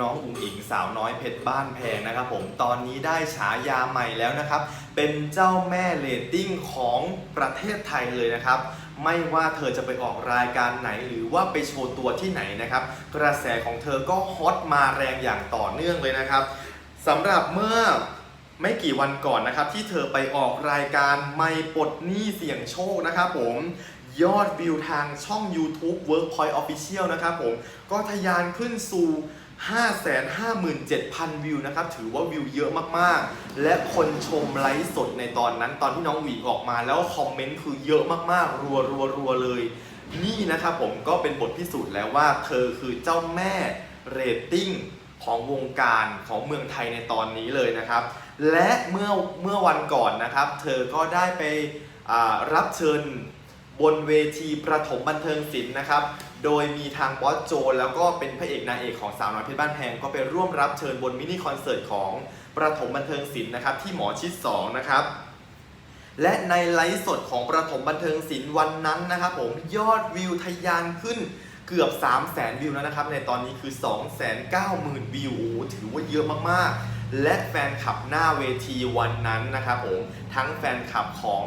น้องอุ๋งอิงสาวน้อยเพชรบ้านแพงนะครับผมตอนนี้ได้ฉายาใหม่แล้วนะครับ เป็นเจ้าแม่เรตติ้งของประเทศไทยเลยนะครับ ไม่ว่าเธอจะไปออกรายการไหนหรือว่าไปโชว์ตัวที่ไหนนะครับ กระแสของเธอก็ฮอตมาแรงอย่างต่อเนื่องเลยนะครับสำหรับเมื่อไม่กี่วันก่อนนะครับ ที่เธอไปออกรายการไม่ปลดหนี้เสี่ยงโชคนะครับผมยอดวิวทางช่อง YouTube Workpoint Official นะครับผมก็ทะยานขึ้นสู่ 557,000 วิวนะครับ ถือว่าวิวเยอะมากๆ และคนชมไลฟ์สดในตอนนั้น ตอนที่น้องหวีออกมาแล้วคอมเมนต์คือเยอะมากๆ รัวรัวรัวเลย นี่นะครับผมก็เป็นบทพิสูจน์แล้วว่า เธอคือเจ้าแม่เรตติ้งของวงการของเมืองไทยในตอนนี้เลยนะครับ และเมื่อเมื่อวันก่อนนะครับ เธอก็ได้ไปรับเชิญ บนเวทีประถมบันเทิงศิลป์นะครับ โดยมีทางบอสโจ แล้วก็เป็นพระเอกนางเอกของสาวน้อยเพชรบ้านแพงก็ไปร่วมรับเชิญบนมินิคอนเสิร์ตของประถมบันเทิงศิลป์นะครับที่หมอชิด2นะครับและในไลฟ์สดของประถมบันเทิงศิลป์วันนั้นนะครับผมยอดวิวทะยานขึ้นเกือบ 3 0 0 0 0 0วิวแล้วนะครับ ในตอนนี้คือ 290,000 วิว ถือว่าเยอะมากๆ และแฟนคลับหน้าเวทีวันนั้นนะครับผม ทั้งแฟนคลับของ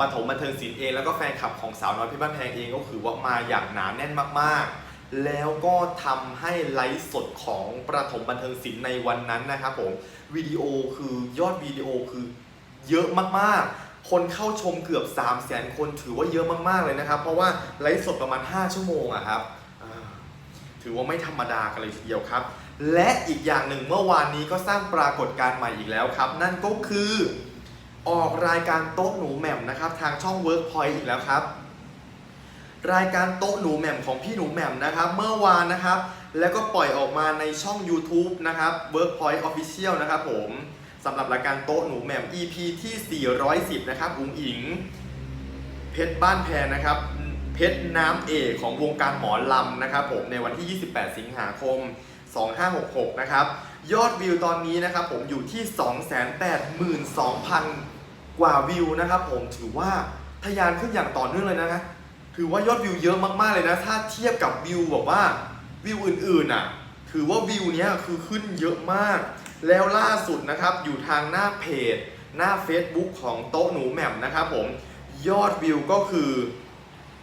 ปฐมบันเทิงศิลป์เองแล้วก็แฟนคลับของสาวน้อยเพชรบ้านแพงเองก็คือว่ามาอย่างหนาแน่นมากๆ แล้วก็ทำให้ไลฟ์สดของประถมบันเทิงศิลป์ในวันนั้นนะครับผมวิดีโอคือยอดวิดีโอคือเยอะมากๆ คนเข้าชมเกือบ 3 0 0 0 0 0 คนถือว่าเยอะมากๆเลยนะครับ เพราะว่าไลฟ์สดประมาณ 5 ชั่วโมงอะครับถือว่าไม่ธรรมดากันเลยทีเดียวครับ และอีกอย่างหนึ่งเมื่อวานนี้ก็สร้างปรากฏการณ์ใหม่อีกแล้วครับ นั่นก็คือ ออกรายการโต๊ะหนูแหม่มนะครับ ทางช่อง Workpoint อีกแล้วครับ รายการโต๊ะหนูแหม่มของพี่หนูแหม่มนะครับ เมื่อวานนะครับ แล้วก็ปล่อยออกมาในช่อง YouTube นะครับ Workpoint Official นะครับผมสำหรับรายการโต๊ะหนูแหม่ม EP ที่ 410 นะครับอุ๋งอิง เพชรบ้านแพรนะครับ เพชรน้ำเอกของวงการหมอลำนะครับผมในวันที่ 28 สิงหาคม 2566 นะครับ ยอดวิวตอนนี้นะครับผมอยู่ที่ 282,000 กว่าวิวนะครับผมถือว่าทะยานขึ้นอย่างต่อเนื่องเลยนะฮะถือว่ายอดวิวเยอะมากๆเลยนะ ถ้าเทียบกับวิวแบบว่าวิวอื่นๆอะ ถือว่าวิวเนี้ยคือขึ้นเยอะมาก แล้วล่าสุดนะครับอยู่ทางหน้าเพจ หน้า Facebook ของโต๊ะหนูแหม่มนะครับผมยอดวิวก็คือ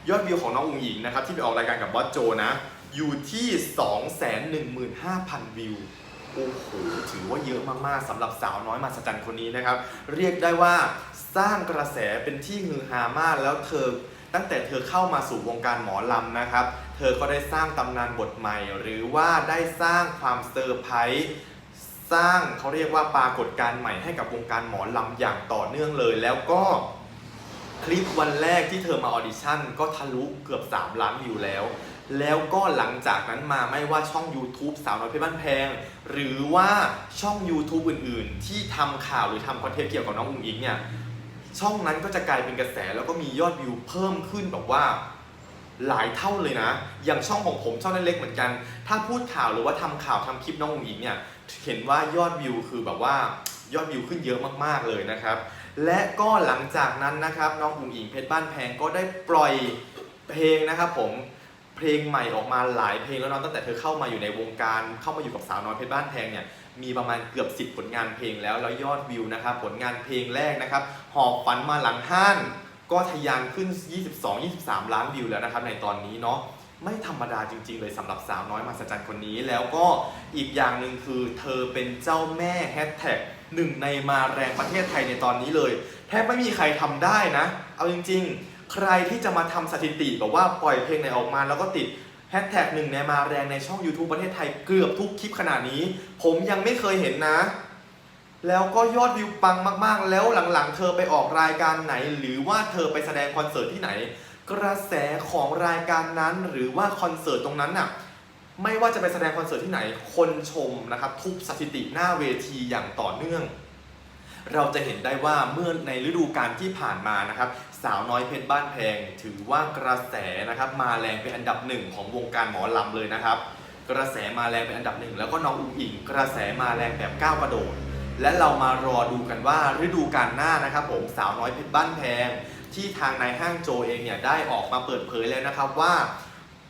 ยอดวิวของน้องอุ๋งหญิงนะครับที่ไปออกรายการกับบอสโจนะ อยู่ที่ 215,000 วิว โอ้โห ถือว่าเยอะมาก ๆสำหรับสาวน้อยมาสจันคนนี้นะครับ เรียกได้ว่าสร้างกระแสเป็นที่ฮือฮามากแล้วเธอ ตั้งแต่เธอเข้ามาสู่วงการหมอลำนะครับ เธอก็ได้สร้างตำนานบทใหม่ หรือว่าได้สร้างความเซอร์ไพรส์สร้างเขาเรียกว่าปรากฏการณ์ใหม่ให้กับวงการหมอลำอย่างต่อเนื่องเลย แล้วก็คลิปวันแรกที่เธอมาออดิชั่นก็ทะลุเกือบ 3 ล้านวิวแล้ว แล้วก็หลังจากนั้นมาไม่ว่าช่อง YouTube สาวน้อยเพชรบ้านแพง หรือว่าช่อง YouTube อื่นๆ ที่ทำข่าวหรือทำคอนเทนต์เกี่ยวกับน้องอุ๋งอิงเนี่ยช่องนั้นก็จะกลายเป็นกระแสแล้วก็มียอดวิวเพิ่มขึ้นแบบว่าหลายเท่าเลยนะ อย่างช่องของผมช่องเล็กๆเหมือนกัน ถ้าพูดข่าวหรือว่าทำข่าวทำคลิปน้องอุ๋งอิงเนี่ยเห็นว่ายอดวิวคือแบบว่ายอดวิวขึ้นเยอะมากๆเลยนะครับ และก็หลังจากนั้นนะครับน้องอุ๋งอิงเพชรบ้านแพงก็ได้ปล่อยเพลงนะครับผม เพลงใหม่ออกมาหลายเพลงแล้วน้องตั้งแต่เธอเข้ามาอยู่ในวงการ เข้ามาอยู่กับสาวน้อยเพชรบ้านแพงเนี่ยมีประมาณเกือบ 10 ผลงานเพลงแล้วแล้วยอดวิวนะครับผลงานเพลงแรกนะครับหอบฝันมาหลังห้านก็ทะยานขึ้น 22-23 ล้านวิวแล้วนะครับในตอนนี้เนาะไม่ธรรมดาจริง ๆ เลยสำหรับสาวน้อยมหัศจรรย์คนนี้แล้วก็อีกอย่างหนึ่งคือเธอเป็นเจ้าแม่แฮชแท็กหนึ่งในมาแรงประเทศไทยในตอนนี้เลย แทบไม่มีใครทำได้นะ เอาจริง ๆ ใครที่จะมาทำสถิติแบบว่าปล่อยเพลงไหนออกมา แล้วก็ติดแฮชแท็กหนึ่งในมาแรงในช่อง YouTube ประเทศไทยเกือบทุกคลิปขนาดนี้ ผมยังไม่เคยเห็นนะ แล้วก็ยอดวิวปังมากๆ แล้วหลังๆ เธอไปออกรายการไหน หรือว่าเธอไปแสดงคอนเสิร์ตที่ไหน กระแสของรายการนั้นหรือว่าคอนเสิร์ตตรงนั้นน่ะไม่ว่าจะไปแสดงคอนเสิร์ตที่ไหน คนชมนะครับทุบสถิติหน้าเวทีอย่างต่อเนื่อง เราจะเห็นได้ว่าเมื่อในฤดูกาลที่ผ่านมานะครับ สาวน้อยเพชรบ้านแพง ถือว่ากระแสนะครับมาแรงเป็นอันดับหนึ่งของวงการหมอลำเลยนะครับ กระแสมาแรงเป็นอันดับหนึ่งแล้วก็น้องอุ้งอิง กระแสมาแรงแบบก้าวกระโดดและเรามารอดูกันว่าฤดูกาลหน้านะครับ ผมสาวน้อยเพชรบ้านแพง ที่ทางนายห้างโจเองเนี่ยได้ออกมาเปิดเผยแล้วนะครับว่า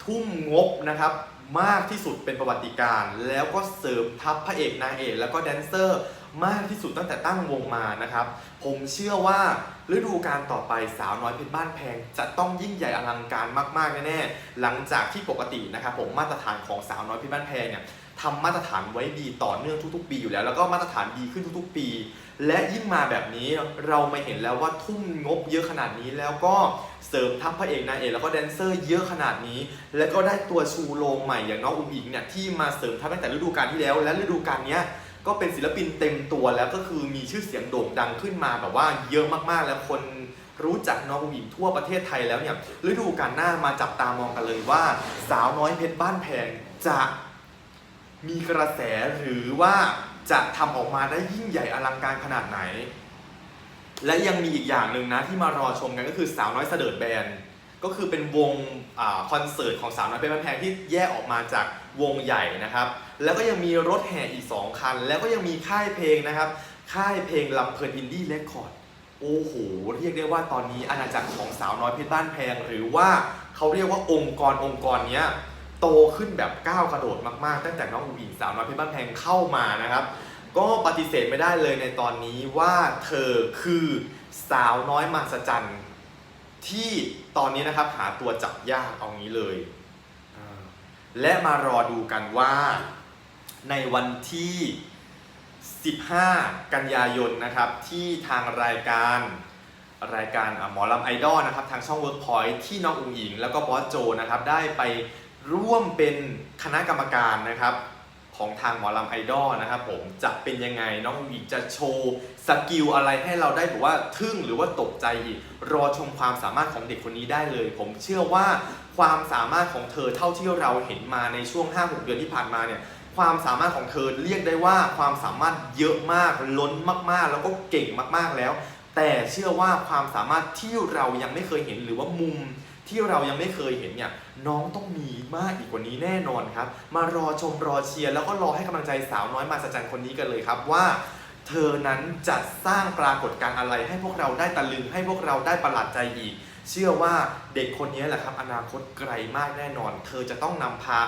ทุ่มงบนะครับมากที่สุดเป็นประวัติการ์แล้วก็เสริมทัพพระเอกนางเอกแล้วก็แดนเซอร์ มากที่สุดตั้งแต่ตั้งวงมานะครับ ผมเชื่อว่าฤดูการต่อไปสาวน้อยเพชรบ้านแพง จะต้องยิ่งใหญ่อลังการมากๆแน่ๆหลังจากที่ปกตินะครับผมมาตรฐานของสาวน้อยเพชรบ้านแพงเนี่ยทำมาตรฐานไว้ดีต่อเนื่องทุกๆ ปีอยู่แล้ว แล้วก็มาตรฐานดีขึ้นทุกๆ ปี และยิ่งมาแบบนี้เราไม่เห็นแล้วว่าทุ่มงบเยอะขนาดนี้แล้วก็เสริมทัพพระเอกนางเอกแล้วก็แดนเซอร์เยอะขนาดนี้ แล้วก็ได้ตัวชูโรงใหม่อย่างน้องอุ้มอิงเนี่ยที่มาเสริมทัพตั้งแต่ฤดูกาลที่แล้ว และฤดูกาลเนี้ย ก็เป็นศิลปินเต็มตัวแล้วก็คือมีชื่อเสียงโด่งดังขึ้นมาแบบว่าเยอะมากๆ แล้วคนรู้จักน้องอุ้มอิงทั่วประเทศไทยแล้วเนี่ยฤดูกาลหน้ามาจับตามองกันเลยว่า สาวน้อยเพชรบ้านแพงจะมีกระแสหรือว่าจะทำออกมาได้ยิ่งใหญ่อลังการขนาดไหน และยังมีอีกอย่างหนึ่งนะที่มารอชมกันก็คือสาวน้อยเสดิร์ดแบนด์ก็คือเป็นวงอคอนเสิร์ตของสาวน้อยเป็นบ้านแพงที่แยกออกมาจากวงใหญ่นะครับ แล้วก็ยังมีรถแห่อีก 2 คัน แล้วก็ยังมีค่ายเพลงนะครับ ค่ายเพลงลำเพลินอินดี้เรคคอร์ดโอ้โห เรียกได้ว่าตอนนี้อาณาจักรของสาวน้อยเพชรบ้านแพง หรือว่าเขาเรียกว่าองค์กรองค์กรเนี้ยโตขึ้นแบบก้าวกระโดดมากๆ ตั้งแต่น้องอุ๋งอิงสาวน้อยเพชรบ้านแพงเข้ามานะครับ ก็ปฏิเสธไม่ได้เลยในตอนนี้ว่าเธอคือสาวน้อยมหัศจรรย์ที่ตอนนี้นะครับหาตัวจับยากเอางี้เลย และมารอดูกันว่า ในวันที่ 15 กันยายนนะครับที่ทางรายการรายการหมอลำไอดอลนะครับทางช่อง Workpoint ที่น้องอุ๋งอิง แล้วก็บอสโจนะครับได้ไปร่วมเป็นคณะกรรมการนะครับของทางหมอลำไอดอลนะครับผมจะเป็นยังไงน้องอุ๋งอิงจะโชว์สกิลอะไรให้เราได้แบบว่าทึ่งหรือว่าตกใจอีก รอชมความสามารถของเด็กคนนี้ได้เลย ผมเชื่อว่าความสามารถของเธอเท่าที่เราเห็นมาในช่วง 5-6 เดือนที่ผ่านมาเนี่ย ความสามารถของเธอเรียกได้ว่าความสามารถเยอะมากล้นมากๆ แล้วก็เก่งมากๆแล้ว แต่เชื่อว่าความสามารถที่เรายังไม่เคยเห็นหรือว่ามุมที่เรายังไม่เคยเห็นเนี่ยน้องต้องมีมากอีกกว่านี้แน่นอนครับ มารอชมรอเชียร์แล้วก็รอให้กำลังใจสาวน้อยมาสจันคนนี้กันเลยครับว่าเธอนั้นจะสร้างปรากฏการณ์อะไรให้พวกเราได้ตะลึงให้พวกเราได้ประหลาดใจอีก เชื่อว่าเด็กคนนี้แหละครับ อนาคตไกลมากแน่นอน เธอจะต้องนำพา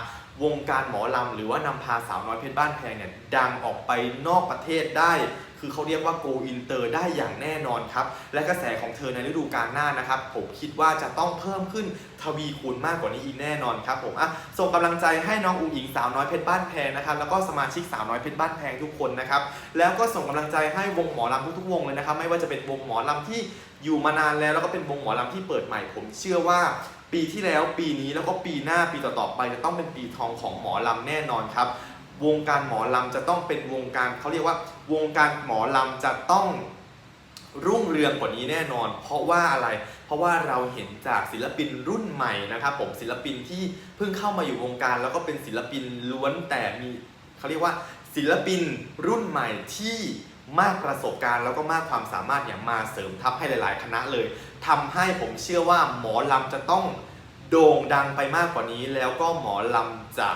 วงการหมอลำหรือว่านำพาสาวน้อยเพชรบ้านแพงเนี่ยดังออกไปนอกประเทศได้ คือเขาเรียกว่า go inter ได้อย่างแน่นอนครับ และกระแสของเธอในฤดูกาลหน้านะครับ ผมคิดว่าจะต้องเพิ่มขึ้นทวีคูณมากกว่านี้อีกแน่นอนครับผมอะส่งกำลังใจให้น้องอุ๋งอิงสาวน้อยเพชรบ้านแพงนะครับแล้วก็สมาชิกสาวน้อยเพชรบ้านแพงทุกคนนะครับแล้วก็ส่งกำลังใจให้วงหมอลำทุกๆวงเลยนะครับไม่ว่าจะเป็นวงหมอลำที่อยู่มานานแล้วแล้วก็เป็นวงหมอลำที่เปิดใหม่ ผมเชื่อว่า ปีที่แล้วปีนี้แล้วก็ปีหน้าปีต่อๆไป จะต้องเป็นปีทองของหมอลำแน่นอนครับ วงการหมอลำจะต้องเป็นวงการเขาเรียกว่า วงการหมอลำจะต้องรุ่งเรืองกว่านี้แน่นอน เพราะว่าอะไร เพราะว่าเราเห็นจากศิลปินรุ่นใหม่นะครับ ผมศิลปินที่เพิ่งเข้ามาอยู่วงการ แล้วก็เป็นศิลปินล้วนแต่มีเขาเรียกว่า ศิลปินรุ่นใหม่ที่มากประสบการณ์แล้วก็มากความสามารถเนี่ยมาเสริมทัพให้หลาย ๆ คณะเลยทำให้ผมเชื่อว่าหมอลำจะต้องโด่งดังไปมากกว่านี้ แล้วก็หมอลำจะ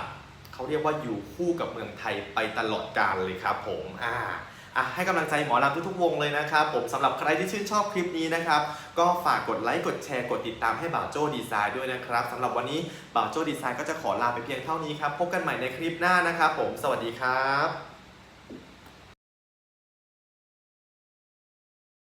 เขาเรียกว่าอยู่คู่กับเมืองไทยไปตลอดกาลเลยครับผมอ่า อะให้กำลังใจหมอลำทุกๆวงเลยนะครับ ผมสำหรับใครที่ชื่นชอบคลิปนี้นะครับ ก็ฝากกดไลค์กดแชร์กดติดตามให้บ่าวโจ้ดีไซน์ด้วยนะครับสำหรับวันนี้บ่าวโจ้ดีไซน์ก็จะขอลาไปเพียงเท่านี้ครับ พบกันใหม่ในคลิปหน้านะครับผม สวัสดีครับ